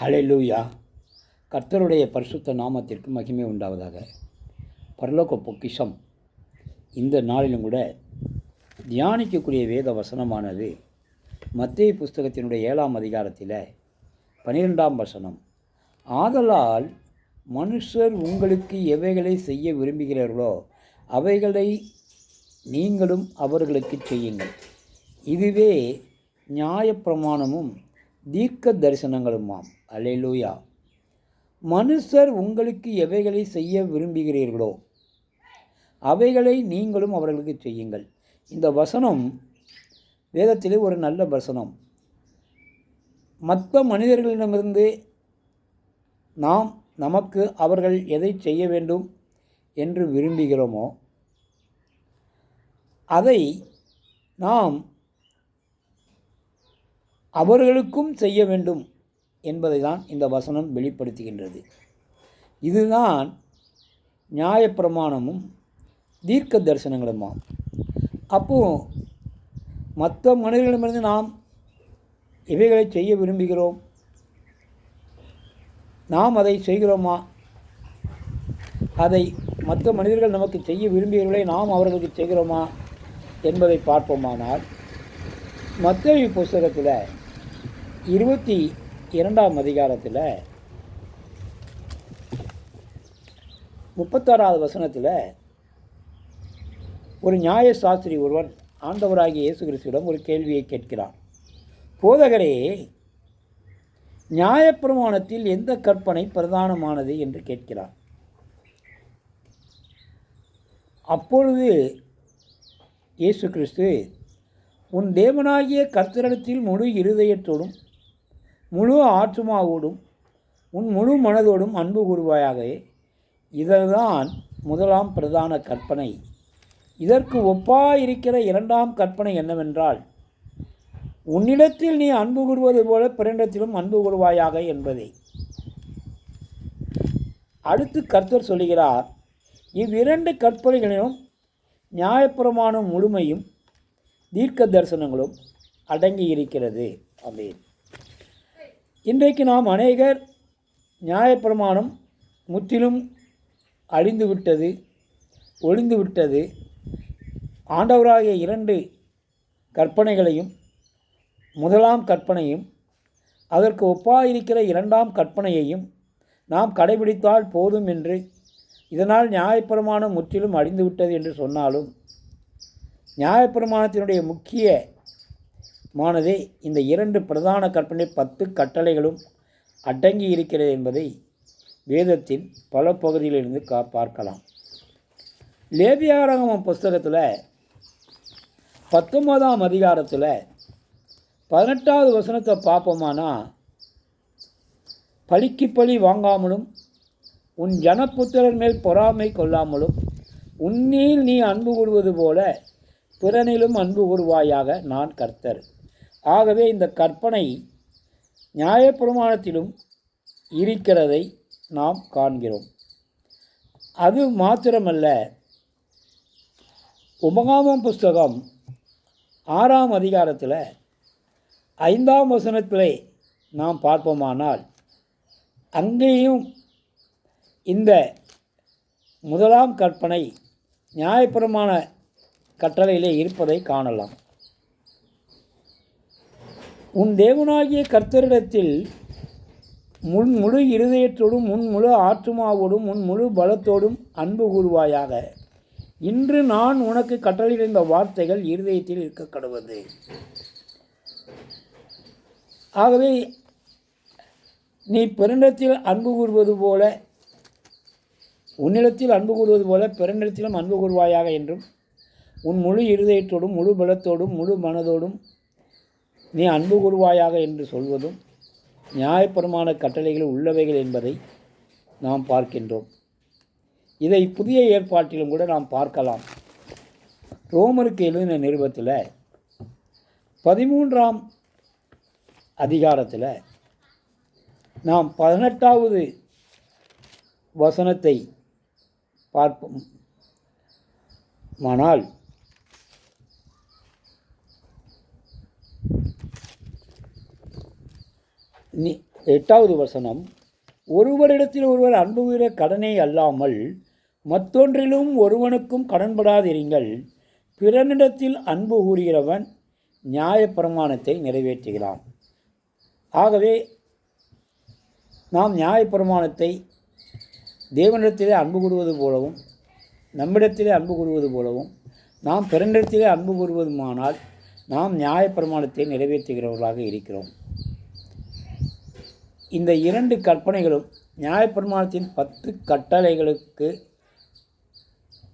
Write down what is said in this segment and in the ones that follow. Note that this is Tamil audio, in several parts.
ஹலெலூயா கர்த்தருடைய பரிசுத்த நாமத்திற்கு மகிமை உண்டாவதாக. பரலோக பொக்கிஷம். இந்த நாளிலும் கூட தியானிக்கக்கூடிய வேத வசனமானது மத்திய புஸ்தகத்தினுடைய ஏழாம் அதிகாரத்தில் பனிரெண்டாம் வசனம். ஆதலால் மனுஷர் உங்களுக்கு எவைகளை செய்ய விரும்புகிறார்களோ அவைகளை நீங்களும் அவர்களுக்கு செய்யுங்கள். இதுவே நியாயப்பிரமாணமும் தீர்க்க தரிசனங்களுமாம் அலையலூயா மனுஷர் உங்களுக்கு எவைகளை செய்ய விரும்புகிறீர்களோ அவைகளை நீங்களும் அவர்களுக்கு செய்யுங்கள். இந்த வசனம் வேதத்திலே ஒரு நல்ல வசனம். மற்ற மனிதர்களிடமிருந்து நாம் நமக்கு அவர்கள் எதை செய்ய வேண்டும் என்று விரும்புகிறோமோ அதை நாம் அவர்களுக்கும் செய்ய வேண்டும் என்பதை தான் இந்த வசனம் வெளிப்படுத்துகின்றது. இதுதான் நியாயப்பிரமாணமும் தீர்க்க தரிசனங்களுமாம். அப்போது மற்ற மனிதர்களிடமிருந்து நாம் இவைகளை செய்ய விரும்புகிறோம். நாம் அதை செய்கிறோமா? அதை மற்ற மனிதர்கள் நமக்கு செய்ய விரும்புகிறவர்களை நாம் அவர்களுக்கு செய்கிறோமா என்பதை பார்ப்போமானால் மத்திய புஸ்தகத்தில் இருபத்தி இரண்டாம் அதிகாரத்தில் முப்பத்தாறாவது வசனத்தில் ஒரு நியாய சாஸ்திரி ஒருவன் ஆண்டவராகிய இயேசு கிறிஸ்துவிடம் ஒரு கேள்வியை கேட்கிறான். போதகரே நியாயப்பிரமாணத்தில் எந்த கற்பனை பிரதானமானது என்று கேட்கிறான். அப்பொழுது இயேசு கிறிஸ்து உன் தேவனாகிய கர்த்தரிடத்தில் முழு இருதயத்தோடும் முழு ஆற்றுமாவோடும் உன் முழு மனதோடும் அன்பு கூறுவாயாக இதுதான் முதலாம் பிரதான கற்பனை. இதற்கு ஒப்பாயிருக்கிற இரண்டாம் கற்பனை என்னவென்றால் உன்னிடத்தில் நீ அன்பு கூறுவது போல பிறனிடத்திலும் அன்பு கூறுவாயாக என்பதே. அடுத்து கர்த்தர் சொல்லுகிறார் இவ்விரண்டு கற்பனைகளிலும் நியாயப்பிரமாணம் முழுமையும் தீர்க்க தரிசனங்களும் அடங்கி இருக்கிறது அப்படின்னு இன்றைக்கு நாம் அநேகர் நியாயப்பிரமாணம் முற்றிலும் அழிந்து விட்டது ஒளிந்து விட்டது ஆண்டவராகிய இரண்டு கற்பனைகளையும் முதலாம் கற்பனையும் அதற்கு ஒப்பாயிருக்கிற இரண்டாம் கற்பனையையும் நாம் கடைபிடித்தால் போதும் என்று இதனால் நியாயப்பிரமாணம் முற்றிலும் அழிந்துவிட்டது என்று சொன்னாலும் நியாயப்பிரமாணத்தினுடைய முக்கிய மானதே இந்த இரண்டு பிரதான கற்பனை பத்து கட்டளைகளும் அடங்கி இருக்கிறது என்பதை வேதத்தின் பல பகுதியிலிருந்து கா பார்க்கலாம். லேபியாரகமம் புஸ்தகத்தில் பத்தொன்பதாம் அதிகாரத்தில் பதினெட்டாவது வசனத்தை பார்ப்போமானா பழிக்கு பழி வாங்காமலும் உன் ஜனப்புத்திரன் மேல் பொறாமை கொள்ளாமலும் உன்னில் நீ அன்பு கூறுவது போல பிறனிலும் அன்பு கூறுவாயாக நான் கர்த்தர். ஆகவே இந்த கற்பனை நியாயப்பிரமாணத்திலும் இருக்கிறதை நாம் காண்கிறோம். அது மாத்திரமல்ல உபகாமம் புஸ்தகம் ஆறாம் அதிகாரத்தில் ஐந்தாம் வசனத்திலே நாம் பார்ப்போமானால் அங்கேயும் இந்த முதலாம் கற்பனை நியாயப்பிரமான கட்டளையிலே இருப்பதை காணலாம். உன் தேவனாகிய கர்த்தரிடத்தில் முன் முழு இருதயத்தோடும் முன் முழு ஆற்றுமாவோடும் முன் முழு பலத்தோடும் அன்பு கூறுவாயாக. இன்று நான் உனக்கு கட்டளையிட வார்த்தைகள் இருதயத்தில் இருக்க கடவுது ஆகவே நீ பெருண்டத்தில் அன்பு கூறுவது போல உன்னிடத்தில் அன்பு கூறுவது போல பிறனிடத்திலும் அன்பு கூறுவாயாக என்றும் உன் முழு இருதயத்தோடும் முழு பலத்தோடும் முழு மனதோடும் நீ அன்பு கூறுவாயாக என்று சொல்வதும் நியாயப்பெருமான கட்டளைகள் உள்ளவைகள் என்பதை நாம் பார்க்கின்றோம். இதை புதிய ஏற்பாட்டிலும் கூட நாம் பார்க்கலாம். ரோமருக்கு எழுதின நிருபத்தில் பதிமூன்றாம் அதிகாரத்தில் நாம் பதினெட்டாவது வசனத்தை பார்ப்போம். ஆனால் நீ எட்டாவது வசனம் ஒருவரிடத்தில் ஒருவர் அன்புகிற கடனை கடனே அல்லாமல் மற்றொன்றிலும் ஒருவனுக்கும் கடன்படாதிருங்கள். பிறனிடத்தில் அன்பு கூறுகிறவன் நியாயப்பிரமாணத்தை நிறைவேற்றுகிறான். ஆகவே நாம் நியாயப்பிரமாணத்தை தேவனிடத்திலே அன்பு கூறுவது போலவும் நம்மிடத்திலே அன்பு கூறுவது போலவும் நாம் பிறனிடத்திலே அன்பு கூறுவதுமானால் நாம் நியாயப்பிரமாணத்தை நிறைவேற்றுகிறவர்களாக இருக்கிறோம். இந்த இரண்டு கற்பனைகளும் நியாயப்பிரமாணத்தின் பத்து கட்டளைகளுக்கு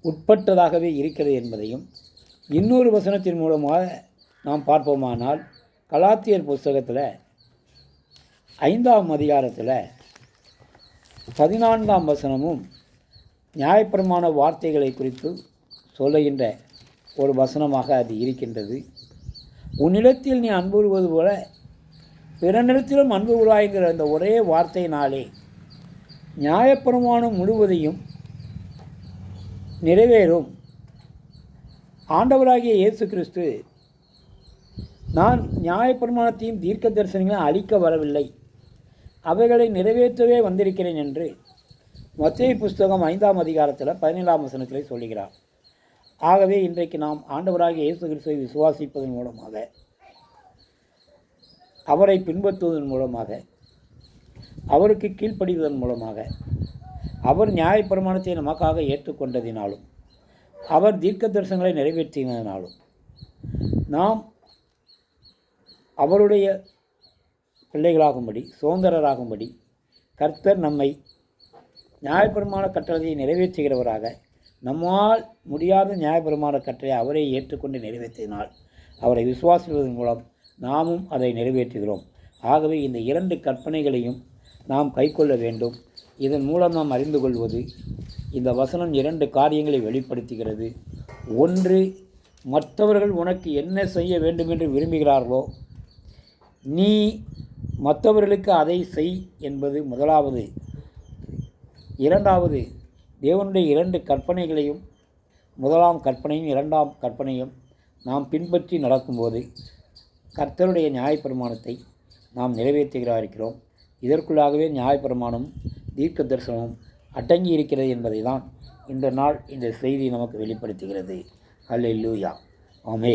உட்பட்டதாகவே இருக்கிறது என்பதையும் இன்னொரு வசனத்தின் மூலமாக நாம் பார்ப்போமானால் கலாத்தியர் புஸ்தகத்தில் ஐந்தாம் அதிகாரத்தில் பதினான்காம் வசனமும் நியாயப்பிரமாண வார்த்தைகளை குறித்து சொல்லுகின்ற ஒரு வசனமாக அது இருக்கின்றது. உன்னிடத்தில் நீ அன்புறுவது போல பிறனிடத்திலும் அன்பு உருவாகிற அந்த ஒரே வார்த்தையினாலே நியாயப்பிரமாணம் முழுவதையும் நிறைவேறும். ஆண்டவராகிய இயேசு கிறிஸ்து நான் நியாயப்பிரமாணத்தையும் தீர்க்க தரிசனங்களையும் அழிக்க வரவில்லை. அவைகளை நிறைவேற்றவே வந்திருக்கிறேன் என்று மத்திய புஸ்தகம் ஐந்தாம் அதிகாரத்தில் பதினேழாம் வசனத்தில் சொல்லுகிறார். ஆகவே இன்றைக்கு நாம் ஆண்டவராகிய இயேசு கிறிஸ்துவை விசுவாசிப்பதன் மூலமாக அவரை பின்பற்றுவதன் மூலமாக அவருக்கு கீழ்ப்படிவதன் மூலமாக அவர் நியாயப்பிரமாணத்தை நமக்காக ஏற்றுக்கொண்டதினாலும் அவர் தீர்க்க தரிசனங்களை நிறைவேற்றினதினாலும் நாம் அவருடைய பிள்ளைகளாகும்படி சுதந்திரராகும்படி கர்த்தர் நம்மை நியாயப்பிரமாண கட்டளையை நிறைவேற்றுகிறவராக நம்மால் முடியாத நியாயப்பிரமாண கட்டளை அவரை ஏற்றுக்கொண்டு நிறைவேற்றினால் அவரை விசுவாசிப்பதன் மூலம் நாமும் அதை நிறைவேற்றுகிறோம். ஆகவே இந்த இரண்டு கற்பனைகளையும் நாம் கைக்கொள்ள வேண்டும். இதன் மூலம் நாம் அறிந்து கொள்வது இந்த வசனம் இரண்டு காரியங்களை வெளிப்படுத்துகிறது. ஒன்று மற்றவர்கள் உனக்கு என்ன செய்ய வேண்டும் என்று விரும்புகிறார்களோ நீ மற்றவர்களுக்கு அதை செய் என்பது முதலாவது. இரண்டாவது தேவனுடைய இரண்டு கற்பனைகளையும் முதலாம் கற்பனையும் இரண்டாம் கற்பனையும் நாம் பின்பற்றி நடக்கும்போது கர்த்தருடைய நியாயப்பிரமாணத்தை நாம் நிறைவேற்றுகிறா இருக்கிறோம் இதற்குள்ளாகவே நியாயப்பிரமாணம் தீர்க்க தரிசனமும் அடங்கி இருக்கிறது என்பதை தான் இந்த நாள் இந்த செய்தி நமக்கு வெளிப்படுத்துகிறது. அல்லூயா ஆமே